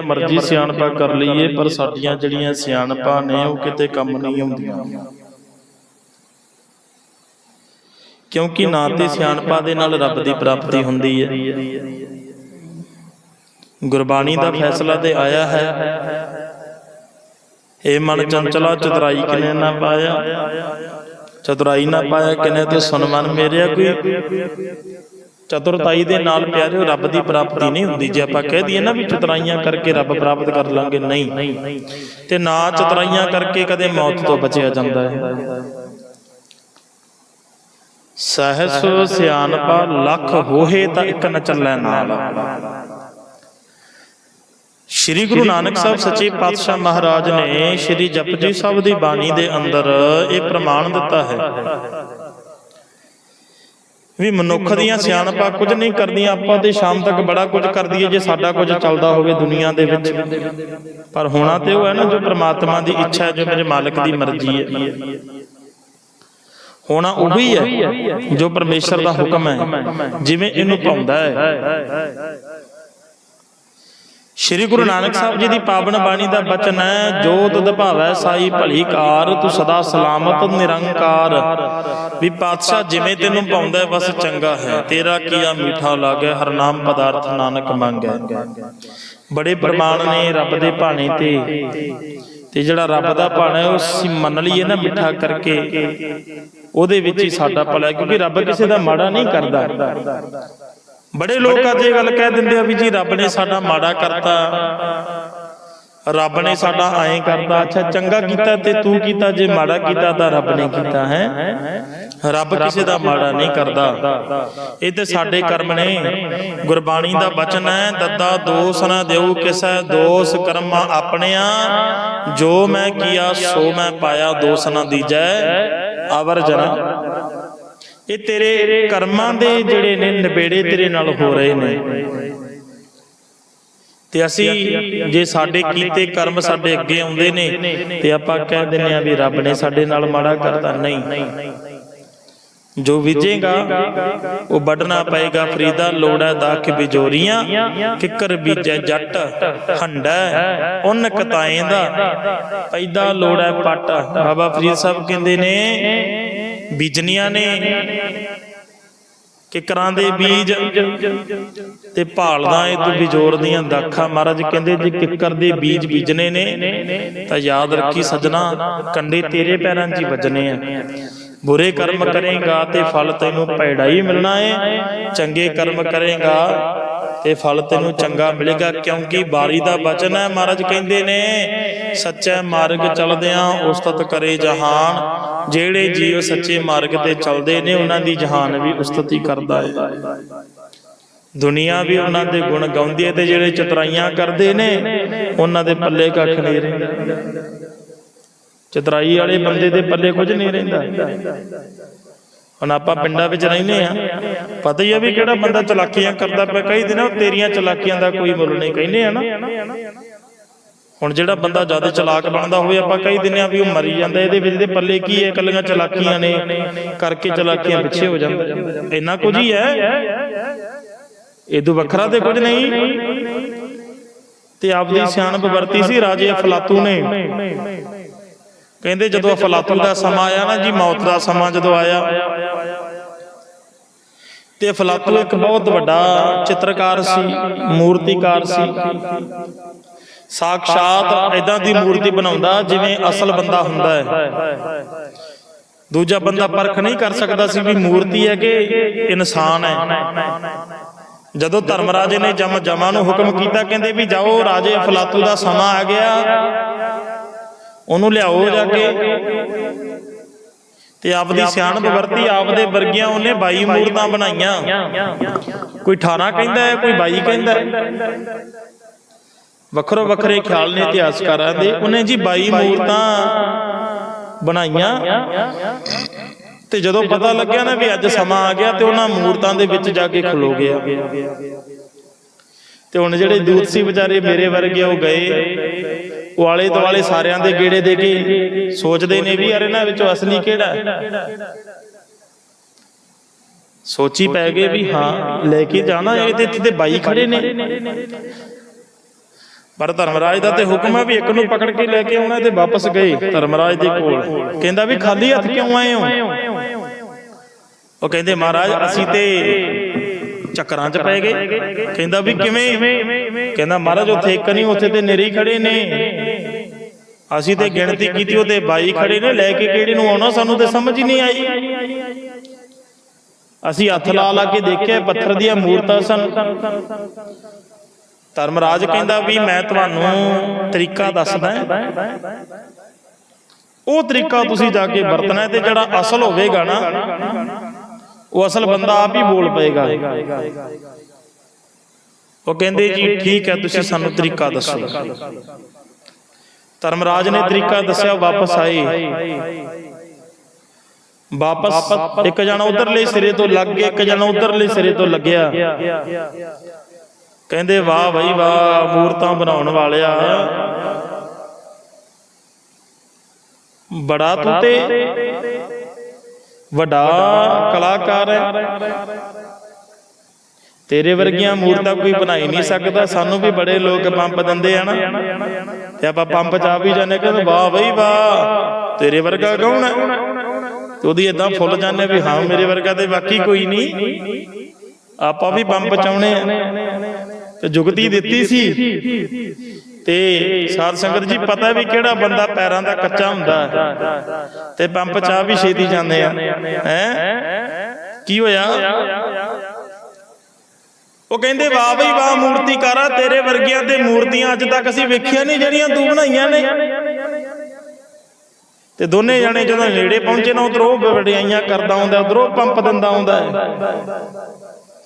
ਮਰਜ਼ੀ ਸਿਆਣਪਾ ਕਰ ਲਈਏ ਪਰ ਸਾਡੀਆਂ ਜਿਹੜੀਆਂ ਸਿਆਣਪਾਂ ਨੇ ਉਹ ਕਿਤੇ ਕੰਮ ਨਹੀਂ ਆਉਂਦੀਆਂ। ਕਿਉਂਕਿ ਨਾ ਤੇ ਸਿਆਣਪਾ ਦੇ ਨਾਲ ਰੱਬ ਦੀ ਪ੍ਰਾਪਤੀ ਹੁੰਦੀ ਹੈ। ਗੁਰਬਾਣੀ ਦਾ ਫੈਸਲਾ ਤੇ ਆਇਆ ਹੈ। ਏ ਮਨ ਚੰਚਲਾ ਚਤੁਰਾਈ ਕਿਨੇ ਨਾ ਪਾਇਆ? ਚਤੁਰਾਈ ਨਾ ਪਾਇਆ ਕਿਨੇ ਤੇ ਸੁਨ ਮਨ ਮੇਰਿਆ ਕੋਈ? ਚਤੁਰਤਾਈ ਦੇ ਨਾਲ ਪਿਆਰਿਓ ਰੱਬ ਦੀ ਪ੍ਰਾਪਤੀ ਨਹੀਂ ਹੁੰਦੀ। ਜੇ ਆਪਾਂ ਕਹਿ ਦਈਏ ਨਾ ਵੀ ਚਤੁਰਾਈਆਂ ਕਰਕੇ ਰੱਬ ਪ੍ਰਾਪਤ ਕਰ ਲਾਂਗੇ ਨਹੀਂ। ਤੇ ਨਾ ਚਤੁਰਾਈਆਂ ਕਰਕੇ ਕਦੇ ਮੌਤ ਤੋਂ ਬਚਿਆ ਜਾਂਦਾ ਹੈ। ਸਹਸ ਸਿਆਣਪਾ ਲੱਖ ਹੋਏ ਤਾਂ ਇੱਕ ਨ ਚੱਲੈ ਨਾਲ। ਸ਼੍ਰੀ ਗੁਰੂ ਨਾਨਕ ਸਾਹਿਬ ਸੱਚੇ ਪਾਤਸ਼ਾਹ ਮਹਾਰਾਜ ਨੇ ਸ਼੍ਰੀ ਜਪਜੀ ਸਾਹਿਬ ਦੀ ਬਾਣੀ ਦੇ ਅੰਦਰ ਇਹ ਪ੍ਰਮਾਣ ਦਿੱਤਾ ਹੈ। ਵੀ ਮਨੁੱਖ ਦੀਆਂ ਸਿਆਣਪਾਂ ਕੁਝ ਨਹੀਂ ਕਰਦੀਆਂ ਆਪਾਂ ਤੇ ਸ਼ਾਮ ਤੱਕ ਬੜਾ ਕੁਝ ਕਰ ਦਈਏ ਜੇ ਸਾਡਾ ਕੁਝ ਚੱਲਦਾ ਹੋਵੇ ਦੁਨੀਆ ਦੇ ਵਿੱਚ। ਪਰ ਹੋਣਾ ਤੇ ਉਹ ਹੈ ਨਾ ਜੋ ਪ੍ਰਮਾਤਮਾ ਦੀ ਇੱਛਾ ਹੈ ਜੋ ਮੇਰੇ ਮਾਲਕ ਦੀ ਮਰਜ਼ੀ ਹੈ। ਹੋਣਾ ਉਹੀ ਹੈ ਜੋ ਪਰਮੇਸ਼ਰ ਦਾ ਹੁਕਮ ਹੈ ਜਿਵੇਂ ਇਹਨੂੰ ਪਾਉਂਦਾ ਹੈ। ਸ਼੍ਰੀ ਗੁਰੂ ਨਾਨਕ ਸਾਹਿਬ ਜੀ ਦੀ ਪਾਵਨ ਬਾਣੀ ਦਾ ਬਚਨ ਹੈ, ਜੋ ਤੁਧ ਸਾਈ ਭਲੀ ਕਾਰ, ਤੂੰ ਸਦਾ ਸਲਾਮਤ, ਨਿਰੰਕਾਰ। ਵੀ ਪਾਤਸ਼ਾਹ ਜਿਵੇਂ ਤੈਨੂੰ ਪਾਉਂਦਾ, ਬਸ ਚੰਗਾ ਹੈ। ਤੇਰਾ ਕੀਆ ਮੀਠਾ ਲਾਗੇ, ਹਰ ਨਾਮ ਪਦਾਰਥ ਨਾਨਕ ਮੰਗੈ। ਬੜੇ ਪ੍ਰਮਾਣ ਨੇ ਰੱਬ ਦੇ ਭਾਣੇ ਤੇ। ਤੇ ਜਿਹੜਾ ਰੱਬ ਦਾ ਭਾਣਾ ਹੈ, ਉਹ ਅਸੀਂ ਮੰਨ ਲਈਏ ਨਾ ਮਿੱਠਾ ਕਰਕੇ। ਉਹਦੇ ਵਿੱਚ ਹੀ ਸਾਡਾ ਭਲਾ ਹੈ, ਕਿਉਂਕਿ ਰੱਬ ਕਿਸੇ ਦਾ ਮਾੜਾ ਨਹੀਂ ਕਰਦਾ। ਬੜੇ ਲੋਕ ਅੱਜ ਇਹ ਗੱਲ ਕਹਿ ਦਿੰਦੇ ਆ ਵੀ ਜੀ ਰੱਬ ਨੇ ਸਾਡਾ ਮਾੜਾ ਕਰਤਾ। ਰੱਬ ਨੇ ਸਾਡਾ ਐਂ ਕਰਤਾ ਅੱਛਾ ਚੰਗਾ ਕੀਤਾ ਤੇ ਤੂੰ ਕੀਤਾ ਜੇ ਮਾੜਾ ਕੀਤਾ ਤਾਂ ਰੱਬ ਨੇ ਕੀਤਾ ਹੈ? ਰੱਬ ਕਿਸੇ ਦਾ ਮਾੜਾ ਨਹੀਂ ਕਰਦਾ। ਇਹ ਤੇ ਸਾਡੇ ਕਰਮ ਨੇ। ਗੁਰਬਾਣੀ ਦਾ ਬਚਨ ਹੈ ਦੱਦਾ ਦੋਸ ਨਾ ਦਿਉ ਕਿਸੈ ਦੋਸ ਕਰਮਾਂ ਆਪਣਿਆਂ। ਜੋ ਮੈਂ ਕੀਆ ਸੋ ਮੈਂ ਪਾਇਆ ਦੋਸ ਨਾ ਦੀਜੈ ਅਵਰ ਜਨਾ ਇਹ ਤੇਰੇ ਕਰਮਾਂ ਦੇ ਜਿਹੜੇ ਨੇ ਨਿਬੇੜੇ ਤੇਰੇ ਨਾਲ ਹੋ ਰਹੇ ਨੇ। ਤੇ ਅਸੀਂ ਜੇ ਸਾਡੇ ਕੀਤੇ ਕਰਮ ਸਾਡੇ ਅੱਗੇ ਆਉਂਦੇ ਨੇ, ਤੇ ਆਪਾਂ ਕਹਿ ਦਿੰਨੇ ਆ ਵੀ ਰੱਬ ਨੇ ਸਾਡੇ ਨਾਲ ਮਾੜਾ ਕਰਤਾ, ਨਹੀਂ। ਜੋ ਵਿਜੇਗਾ ਉਹ ਵੱਢਣਾ ਪਏਗਾ, ਫਰੀਦਾ ਲੋੜਾ ਦਾਖ ਬਿਜੋਰੀਆਂ, ਕਿੱਕਰ ਬੀਜੈ ਜੱਟ ਹੰਡਾ ਉਨ ਕਤਾਏ ਦਾ, ਪੈਦਾ ਲੋੜਾ ਪੱਟ। ਬਾਬਾ ਫਰੀਦ ਸਾਹਿਬ ਕਹਿੰਦੇ ਨੇ ਬੀਜਨੀਆਂ ਨੇ ਕਿਕਰਾਂ ਦੇ ਬੀਜ ਤੇ ਭਾਲਦਾ ਏ ਤੂੰ ਬਿਜੋਰ ਦੀਆਂ ਦਾਖਾਂ। ਮਹਾਰਾਜ ਕਹਿੰਦੇ, ਜੇ ਕਿੱਕਰ ਦੇ ਬੀਜ ਬੀਜਨੇ ਨੇ, ਤਾਂ ਯਾਦ ਰੱਖੀ ਸਜਣਾ, ਕੰਡੇ ਤੇਰੇ ਪੈਰਾਂ 'ਚ ਹੀ ਵੱਜਣੇ ਆ। ਬੁਰੇ ਕਰਮ ਕਰੇਗਾ ਤੇ ਫਲ ਤੈਨੂੰ ਪੈੜਾ ਹੀ ਮਿਲਣਾ ਏ, ਚੰਗੇ ਕਰਮ ਕਰੇਗਾ ਤੇ ਫਲ ਤੈਨੂੰ ਚੰਗਾ ਮਿਲੇਗਾ, ਕਿਉਂਕਿ ਬਾਰੀ ਦਾ ਬਚਨ ਹੈ, ਮਹਾਰਾਜ ਕਹਿੰਦੇ ਨੇ, ਸੱਚੇ ਮਾਰਗ ਚਲਦਿਆਂ ਉਸਤਤ ਕਰੇ ਜਹਾਨ, ਜਿਹੜੇ ਜੀਵ ਸੱਚੇ ਮਾਰਗ ਤੇ ਚੱਲਦੇ ਨੇ, ਉਹਨਾਂ ਦੀ ਜਹਾਨ ਵੀ ਉਸਤਤ ਹੀ ਕਰਦਾ ਹੈ ਦੁਨੀਆ ਵੀ ਉਹਨਾਂ ਦੇ ਗੁਣ ਗਾਉਂਦੀ ਹੈ ਤੇ ਜਿਹੜੇ ਚਤਰਾਈਆਂ ਕਰਦੇ ਨੇ, ਉਹਨਾਂ ਦੇ ਪੱਲੇ ਕੱਖ ਨਹੀਂ ਰਹਿੰਦਾ। ਚਤਰਾਈ ਵਾਲੇ ਬੰਦੇ ਦੇ ਪੱਲੇ ਕੁਝ ਨਹੀਂ ਰਹਿੰਦਾ। ਹੁਣ ਆਪਾਂ ਪਿੰਡਾਂ ਵਿੱਚ ਰਹਿੰਦੇ ਆ ਪਤਾ ਹੀ ਆ ਵੀ ਕਿਹੜਾ ਬੰਦਾ ਚਲਾਕੀਆਂ ਕਰਦਾ ਪਿਆ, ਕਈ ਦਿਨਾਂ ਤੇਰੀਆਂ ਚਲਾਕੀਆਂ ਦਾ ਕੋਈ ਮੁੱਲ ਨਹੀਂ ਕਹਿੰਦੇ ਆ ਨਾ ਹੁਣ ਜਿਹੜਾ ਬੰਦਾ ਜ਼ਿਆਦਾ ਚਲਾਕ ਬਣਦਾ ਹੋਵੇ, ਆਪਾਂ ਕਈ ਦਿਨਾਂ ਵੀ ਉਹ ਮਰੀ ਜਾਂਦਾ, ਇਹਦੇ ਵਿੱਚ ਦੇ ਪੱਲੇ ਕੀ ਹੈ ਕੱਲੀਆਂ ਚਲਾਕੀਆਂ ਨੇ, ਕਰਕੇ ਚਲਾਕੀਆਂ ਪਿੱਛੇ ਹੋ ਜਾਂਦਾ। ਇੰਨਾ ਕੁਝ ਹੀ ਹੈ। ਇਹ ਇਦੋਂ ਵੱਖਰਾ ਤੇ ਕੁਝ ਨਹੀਂ। ਤੇ ਆਪਦੀ ਸਿਆਣਪ ਵਰਤੀ ਸੀ ਰਾਜੇ ਅਫਲਾਤੂ ਨੇ। ਕਹਿੰਦੇ ਜਦੋਂ ਅਫਲਾਤੂ ਦਾ ਸਮਾਂ ਆਇਆ ਨਾ ਜੀ ਮੌਤ ਦਾ ਸਮਾਂ ਜਦੋਂ ਆਇਆ। ਤੇ ਅਫਲਾਤੂ ਇੱਕ ਬਹੁਤ ਵੱਡਾ ਚਿੱਤਰਕਾਰ ਸੀ ਮੂਰਤੀਕਾਰ ਸੀ। ਸਾਖਸ਼ਾਤ ਐਦਾਂ ਦੀ ਮੂਰਤੀ ਬਣਾਉਂਦਾ ਜਿਵੇਂ ਅਸਲ ਬੰਦਾ ਹੁੰਦਾ ਹੈ। ਦੂਜਾ ਬੰਦਾ ਪਰਖ ਨਹੀਂ ਕਰ ਸਕਦਾ ਸੀ ਵੀ ਮੂਰਤੀ ਹੈ ਕਿ ਇਨਸਾਨ ਹੈ। ਜਦੋਂ ਧਰਮਰਾਜੇ ਨੇ ਜਮ ਜਮਾ ਨੂੰ ਹੁਕਮ ਕੀਤਾ ਕਹਿੰਦੇ ਵੀ ਜਾਓ ਰਾਜੇ ਅਫਲਾਤੂ ਦਾ ਸਮਾਂ ਆ ਗਿਆ। ਉਹਨੂੰ ਲਿਆਓ ਜਾ ਕੇ। ਤੇ ਆਪਦੀ ਸਿਆਣਪ ਵਰਤੀ ਆਪਦੇ ਵਰਗੀਆਂ ਉਹਨੇ 22 ਮੂਰਤਾਂ ਬਣਾਈਆਂ। ਕੋਈ 18 ਕਹਿੰਦਾ ਹੈ ਕੋਈ 22 ਕਹਿੰਦਾ ਹੈ। ਵੱਖਰੋ ਵੱਖਰੇ ਖਿਆਲ ਨੇ ਇਤਿਹਾਸਕਾਰਾਂ ਦੇ ਉਹਨੇ ਜੀ 22 ਮੂਰਤਾਂ ਬਣਾਈਆਂ। ਤੇ ਜਦੋਂ ਪਤਾ ਲੱਗਿਆ ਨਾ ਵੀ ਅੱਜ ਸਮਾਂ ਆ ਗਿਆ ਤੇ ਉਹਨਾਂ ਮੂਰਤਾਂ ਦੇ ਵਿੱਚ ਜਾ ਕੇ ਖਲੋ ਗਿਆ। ਤੇ ਹੁਣ ਜਿਹੜੇ ਦੂਤ ਸੀ ਵਿਚਾਰੇ ਮੇਰੇ ਵਰਗੇ ਉਹ ਗਏ। ਉਹ ਆਲੇ ਦੁਆਲੇ ਸਾਰਿਆਂ ਦੇ ਗੇੜੇ ਦੇ ਕੇ ਸੋਚਦੇ ਨੇ ਵੀ ਯਾਰ ਇਹਨਾਂ ਵਿੱਚੋਂ ਅਸਲੀ ਕਿਹੜਾ? ਸੋਚੀ ਪੈ ਗਏ ਵੀ ਹਾਂ ਲੈ ਕੇ ਜਾਣਾ ਇਹ ਤੇ ਇੱਥੇ ਤੇ ਬਾਈ ਖੜੇ ਨੇ। ਪਰ ਧਰਮਰਾਜ ਦਾ ਤੇ ਹੁਕਮ ਹੈ ਵੀ ਇੱਕ ਨੂੰ ਪਕੜ ਕੇ ਲੈ ਕੇ ਆਉਣਾ ਤੇ ਵਾਪਸ ਗਏ ਧਰਮਰਾਜ ਦੇ ਕੋਲ। ਕਹਿੰਦਾ ਵੀ ਖਾਲੀ ਹੱਥ ਕਿਉਂ ਆਏ ਹੋ? ਉਹ ਕਹਿੰਦੇ ਮਹਾਰਾਜ ਅਸੀਂ ਤੇ ਚੱਕਰਾਂ 'ਚ ਪੈ ਗਏ। ਕਹਿੰਦਾ ਵੀ ਕਿਵੇਂ? ਕਹਿੰਦਾ ਮਹਾਰਾਜ ਉੱਥੇ ਇੱਕ ਨਹੀਂ ਉੱਥੇ ਤੇ ਨੇਰੀ ਖੜੇ ਨੇ। ਅਸੀਂ ਤੇ ਗਿਣਤੀ ਕੀਤੀ ਉਹਦੇ ਬਾਈ ਖੜੇ ਨੇ ਲੈ ਕੇ ਕਿਹੜੇ ਨੂੰ ਆਉਣਾ ਸਾਨੂੰ ਤੇ ਸਮਝ ਹੀ ਨਹੀਂ ਆਈ ਅਸੀਂ ਹੱਥ ਲਾ ਲਾ ਕੇ ਦੇਖਿਆ ਪੱਥਰ ਦੀਆਂ ਮੂਰਤਾਂ ਸਨ। ਧਰਮਰਾਜ ਕਹਿੰਦਾ ਵੀ ਮੈਂ ਤੁਹਾਨੂੰ ਤਰੀਕਾ ਦੱਸਦਾ ਉਹ ਤਰੀਕਾ ਤੁਸੀਂ ਜਾ ਕੇ ਵਰਤਣਾ ਤੇ ਜਿਹੜਾ ਅਸਲ ਹੋਵੇਗਾ ਨਾ ਉਹ ਅਸਲ ਬੰਦਾ ਆਪ ਹੀ ਬੋਲ ਪਏਗਾ। ਉਹ ਕਹਿੰਦੇ ਜੀ ਠੀਕ ਹੈ ਤੁਸੀਂ ਸਾਨੂੰ ਤਰੀਕਾ ਦੱਸੋ। ਧਰਮਰਾਜ ਨੇ ਤਰੀਕਾ ਦੱਸਿਆ ਵਾਪਸ ਆਏ ਵਾਪਸ ਇੱਕ ਜਣਾ ਉਧਰਲੇ ਸਿਰੇ ਤੋਂ ਲੱਗ ਗਿਆ ਇੱਕ ਜਣਾ ਉਧਰਲੇ ਸਿਰੇ ਤੋਂ ਲੱਗਿਆ। ਕਹਿੰਦੇ ਵਾਹ ਬਈ ਵਾਹ ਮੂਰਤਾਂ ਬਣਾਉਣ ਵਾਲਿਆ। ਬੜਾ ਤੂੰ ਤੇ ਵੱਡਾ ਕਲਾਕਾਰ ਹੈ। ਤੇਰੇ ਵਰਗੀਆਂ ਮੂਰਤਾਂ ਕੋਈ ਬਣਾਈ ਨਹੀਂ ਸਕਦਾ, ਸਾਨੂੰ ਵੀ ਬੜੇ ਲੋਕ ਪੰਪ ਦਿੰਦੇ ਆ ਤੇ ਆਪਾਂ ਪੰਪ ਚ ਆ ਵੀ ਜਾਂਦੇ ਕਹਿੰਦੇ ਵਾਹ ਬਈ ਵਾਹ, ਤੇਰੇ ਵਰਗਾ ਕੌਣ ਹੈ? ਤੇ ਉਹਦੀ ਇਦਾਂ ਫੁੱਲ ਜਾਂਦੇ ਵੀ ਹਾਂ, ਮੇਰੇ ਵਰਗਾ ਤੇ ਬਾਕੀ ਕੋਈ ਨਹੀਂ। ਆਪਾਂ ਵੀ ਪੰਪ ਚਾਉਣੇ ਆ। ਤੇ ਜੁਗਤੀ ਦਿੱਤੀ ਸੀ। ਤੇ ਸਾਧ ਸੰਗਤ ਜੀ, ਪਤਾ ਵੀ ਕਿਹੜਾ ਬੰਦਾ ਪੈਰਾਂ ਦਾ ਕੱਚਾ ਹੁੰਦਾ ਤੇ ਪੰਪ ਚਾਹ ਵੀ ਛੇਤੀ ਜਾਂਦੇ ਆ। ਹੈ? ਕੀ ਹੋਇਆ? ਉਹ ਕਹਿੰਦੇ, ਵਾਹ ਬਈ, ਵਾਹ, ਮੂਰਤੀਕਾਰਾ ਤੇਰੇ ਵਰਗੀਆਂ ਤੇ ਮੂਰਤੀਆਂ ਅੱਜ ਤੱਕ ਅਸੀਂ ਵੇਖੀਆਂ ਨਹੀਂ, ਜਿਹੜੀਆਂ ਤੂੰ ਬਣਾਈਆਂ ਨੇ। ਤੇ ਦੋਨੇ ਜਾਣੇ ਜਦੋਂ ਨੇੜੇ ਪਹੁੰਚੇ ਨਾ, ਉਧਰੋਂ ਵਡਿਆਈਆਂ ਕਰਦਾ ਹੁੰਦਾ ਉਧਰੋਂ ਪੰਪ ਦਿੰਦਾ ਹੁੰਦਾ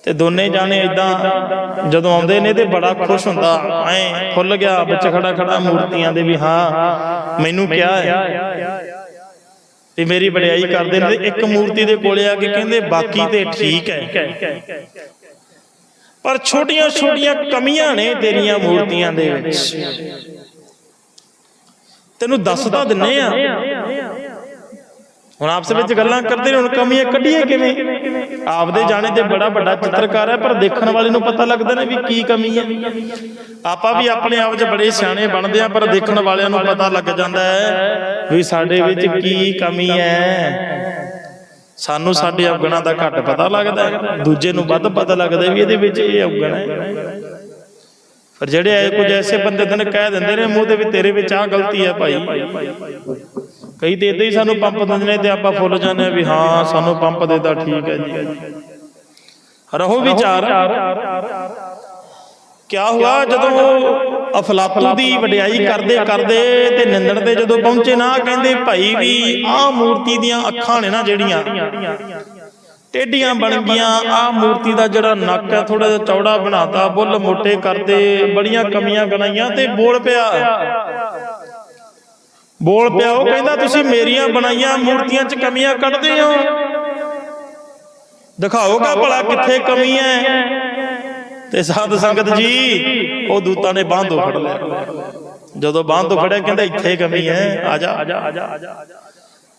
ਤੇ ਦੋਨੇ ਜਾਣੇ ਇਦਾਂ ਜਦੋਂ ਆਉਂਦੇ ਨੇ, ਤੇ ਬੜਾ ਖੁਸ਼ ਹੁੰਦਾ। ਐ ਖੁੱਲ ਗਿਆ, ਵਿੱਚ ਖੜਾ ਖੜਾ ਮੂਰਤੀਆਂ ਦੇ ਵੀ, ਹਾਂ, ਮੈਨੂੰ ਕਿਹਾ ਹੈ ਤੇ ਮੇਰੀ ਵਡਿਆਈ ਕਰਦੇ ਨੇ ਤੇ ਇੱਕ ਮੂਰਤੀ ਦੇ ਕੋਲੇ ਆ ਕੇ ਕਹਿੰਦੇ, ਬਾਕੀ ਤੇ ਠੀਕ ਹੈ। ਪਰ ਛੋਟੀਆਂ ਛੋਟੀਆਂ ਕਮੀਆਂ ਨੇ ਤੇਰੀਆਂ ਮੂਰਤੀਆਂ ਦੇ ਵਿੱਚ। ਤੈਨੂੰ ਦੱਸ ਤਾਂ ਦਿੰਨੇ ਆ। ਹੁਣ ਆਪਸ ਵਿੱਚ ਗੱਲਾਂ ਕਰਦੇ ਨੇ, ਹੁਣ ਕਮੀਆਂ ਕੱਢੀਏ ਕਿਵੇਂ? ਆਪਦੇ ਜਾਣੇ ਤੇ ਬੜਾ ਵੱਡਾ ਚਿੱਤਰਕਾਰ ਹੈ, ਪਰ ਦੇਖਣ ਵਾਲੇ ਨੂੰ ਪਤਾ ਲੱਗਦਾ ਨਾ ਵੀ ਕੀ ਕਮੀ ਹੈ। ਆਪਾਂ ਵੀ ਆਪਣੇ ਆਪ 'ਚ ਬੜੇ ਸਿਆਣੇ ਬਣਦੇ ਆ ਪਰ ਦੇਖਣ ਵਾਲਿਆਂ ਨੂੰ ਪਤਾ ਲੱਗ ਜਾਂਦਾ ਹੈ ਵੀ ਸਾਡੇ ਵਿੱਚ ਕੀ ਕਮੀ ਹੈ। ਸਾਨੂੰ ਸਾਡੇ ਔਗਣਾਂ ਦਾ ਘੱਟ ਪਤਾ ਲੱਗਦਾ ਦੂਜੇ ਨੂੰ ਵੱਧ ਪਤਾ ਲੱਗਦਾ ਵੀ ਇਹਦੇ ਵਿੱਚ ਇਹ ਔਗਣ ਹੈ। ਪਰ ਜਿਹੜੇ ਐ ਕੁਝ ਐਸੇ ਬੰਦੇ ਤਨ ਕਹਿ ਦਿੰਦੇ ਨੇ ਮੂੰਹ ਤੇ ਵੀ ਤੇਰੇ ਵਿੱਚ ਆਹ ਗਲਤੀ ਹੈ ਭਾਈ। ਕਈ ਤੇ ਇਦਾਂ ਹੀ ਸਾਨੂੰ ਪੰਪ ਦਿੰਦੇ ਨੇ ਤੇ ਆਪਾਂ ਫੁੱਲ ਜਾਂਦੇ ਆ ਵੀ ਹਾਂ ਸਾਨੂੰ ਪੰਪ ਦੇਦਾ ਠੀਕ ਹੈ ਜੀ। ਰਹੋ ਵਿਚਾਰ। ਕਿਆ ਹੁਆ ਜਦੋਂ ਅਫਲਾਤੂ ਦੀ ਵਡਿਆਈ ਕਰਦੇ ਕਰਦੇ ਤੇ ਨਿੰਦਣ ਤੇ ਜਦੋਂ ਪਹੁੰਚੇ ਨਾ ਕਹਿੰਦੇ ਭਾਈ ਵੀ ਆਹ ਮੂਰਤੀ ਦੀਆਂ ਅੱਖਾਂ ਨੇ ਨਾ ਜਿਹੜੀਆਂ। ਟੇਡੀਆਂ ਬਣ ਗਈਆਂ ਆਹ ਮੂਰਤੀ ਦਾ ਜਿਹੜਾ ਨੱਕ ਹੈ ਥੋੜਾ ਜਿਹਾ ਚੌੜਾ ਬਣਾਤਾ ਬੁੱਲ ਮੋਟੇ ਕਰਦੇ ਬੜੀਆਂ ਕਮੀਆਂ ਗਣਾਈਆਂ ਤੇ ਬੋਲ ਪਿਆ। ਬੋਲ ਪਿਆ। ਉਹ ਕਹਿੰਦਾ ਤੁਸੀਂ ਮੇਰੀਆਂ ਬਣਾਈਆਂ ਮੂਰਤੀਆਂ 'ਚ ਕਮੀਆਂ ਕੱਢਦੇ ਹੋ। ਦਿਖਾਓਗਾ ਭਲਾ ਕਿੱਥੇ ਕਮੀ ਹੈ। ਤੇ ਸਾਧ ਸੰਗਤ ਜੀ, ਉਹ ਦੂਤਾਂ ਨੇ ਬਾਂਹ ਤੋਂ ਫੜ ਲਿਆ। ਜਦੋਂ ਬਾਂਹ ਤੋਂ ਫੜਿਆ, ਕਹਿੰਦਾ ਇੱਥੇ ਕਮੀ ਹੈ ਆ ਜਾ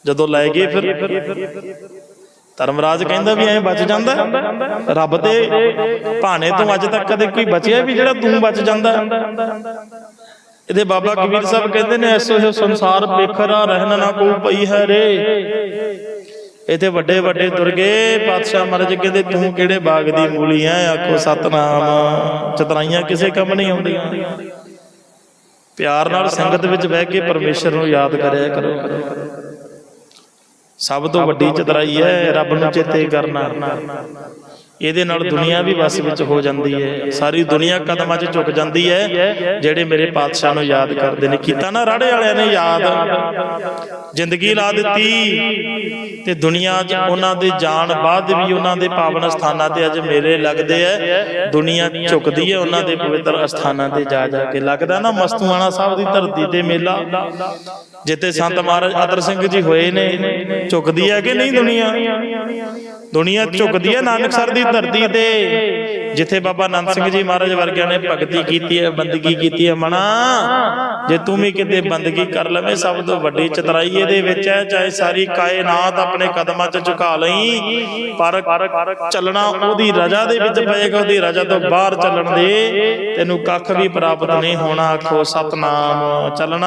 ਜਦੋਂ ਲੈ ਗਏ ਫਿਰ, ਧਰਮਰਾਜ ਕਹਿੰਦਾ ਵੀ ਐਂ ਬਚ ਜਾਂਦਾ। ਰੱਬ ਦੇ ਭਾਣੇ ਤੋਂ ਅੱਜ ਤੱਕ ਕਦੇ ਕੋਈ ਬਚਿਆ ਵੀ ਜਿਹੜਾ ਤੂੰ ਬਚ ਜਾਂਦਾ। ਇਹਦੇ ਬਾਬਾ ਕਬੀਰ ਸਾਹਿਬ ਕਹਿੰਦੇ ਨੇ ਐਸੋ ਸੰਸਾਰ ਪੇਖਰਾ ਰਹਿਣ ਨਾ ਕੋਈ ਪਈ ਹੈ ਰੇ। ਇਥੇ ਵੱਡੇ ਵੱਡੇ ਦੁਰਗੇ ਪਾਤਸ਼ਾਹ ਮਹਾਰਾਜ ਕਹਿੰਦੇ, ਤੂੰ ਕਿਹੜੇ ਬਾਗ ਦੀ ਮੂਲੀ ਐ ਆਖੋ, ਸਤਨਾਮ। ਚਤਰਾਈਆਂ ਕਿਸੇ ਕੰਮ ਨਹੀਂ ਆਉਂਦੀਆਂ। ਪਿਆਰ ਨਾਲ ਸੰਗਤ ਵਿੱਚ ਬਹਿ ਕੇ ਪਰਮੇਸ਼ਰ ਨੂੰ ਯਾਦ ਕਰਿਆ ਕਰੋ। ਸਭ ਤੋਂ ਵੱਡੀ ਚਤਰਾਈ ਹੈ, ਰੱਬ ਨੂੰ ਚੇਤੇ ਕਰਨਾ। ਇਹਦੇ ਨਾਲ ਦੁਨੀਆ ਵੀ ਵਸ ਵਿੱਚ ਹੋ ਜਾਂਦੀ ਹੈ। ਸਾਰੀ ਦੁਨੀਆ ਕਦਮਾਂ 'ਚ ਝੁਕ ਜਾਂਦੀ ਹੈ ਜਿਹੜੇ ਮੇਰੇ ਪਾਤਸ਼ਾਹ ਨੂੰ ਯਾਦ ਕਰਦੇ ਨੇ। ਕੀਤਾ ਨਾ ਰਾੜੇ ਵਾਲਿਆਂ ਨੇ ਯਾਦ? ਜ਼ਿੰਦਗੀ ਲਾ ਦਿੱਤੀ। ਤੇ ਦੁਨੀਆ 'ਚ ਉਹਨਾਂ ਦੇ ਜਾਣ ਬਾਅਦ ਵੀ ਉਹਨਾਂ ਦੇ ਪਾਵਨ ਸਥਾਨਾਂ ਤੇ ਅੱਜ ਮੇਲੇ ਲੱਗਦੇ ਐ ਦੁਨੀਆ ਝੁਕਦੀ ਹੈ ਉਹਨਾਂ ਦੇ ਪਵਿੱਤਰ ਸਥਾਨਾਂ ਤੇ ਜਾ ਜਾ ਕੇ। ਲੱਗਦਾ ਨਾ ਮਸਤੂਆਣਾ ਸਾਹਿਬ ਦੀ ਧਰਤੀ ਤੇ ਮੇਲਾ। ਜਿੱਥੇ ਸੰਤ ਮਹਾਰਾਜ ਅਦਰ ਸਿੰਘ ਜੀ ਹੋਏ ਨੇ। ਝੁਕਦੀ ਹੈ ਕਿ ਨਹੀਂ ਦੁਨੀਆ? ਦੁਨੀਆ ਝੁਕਦੀ ਹੈ ਨਾਨਕਸਰ ਦੀ ਧਰਤੀ ਤੇ ਜਿੱਥੇ ਬਾਬਾ ਆਨੰਦ ਸਿੰਘ ਜੀ ਮਹਾਰਾਜ ਵਰਗਿਆਂ ਨੇ ਭਗਤੀ ਕੀਤੀ ਹੈ ਬੰਦਗੀ ਕੀਤੀ ਹੈ ਮਣਾ ਜੇ ਤੂੰ ਵੀ ਕਿਤੇ ਬੰਦਗੀ ਕਰ ਲਵੇਂ ਸਭ ਤੋਂ ਵੱਡੀ ਚਤਰਾਈ ਇਹਦੇ ਵਿੱਚ ਹੈ ਚਾਹੇ ਸਾਰੀ ਕਾਇਨਾਤ ਆਪਣੇ ਕਦਮਾਂ 'ਚ ਝੁਕਾ ਲਈ ਪਰ ਚੱਲਣਾ ਉਹਦੀ ਰਜ਼ਾ ਦੇ ਵਿੱਚ ਪਏਗਾ ਉਹਦੀ ਰਜ਼ਾ ਤੋਂ ਬਾਹਰ ਚੱਲਣ ਦੇ ਤੈਨੂੰ ਕੱਖ ਵੀ ਪ੍ਰਾਪਤ ਨਹੀਂ ਹੋਣਾ ਆਖੋ ਸਤਨਾਮ ਚੱਲਣਾ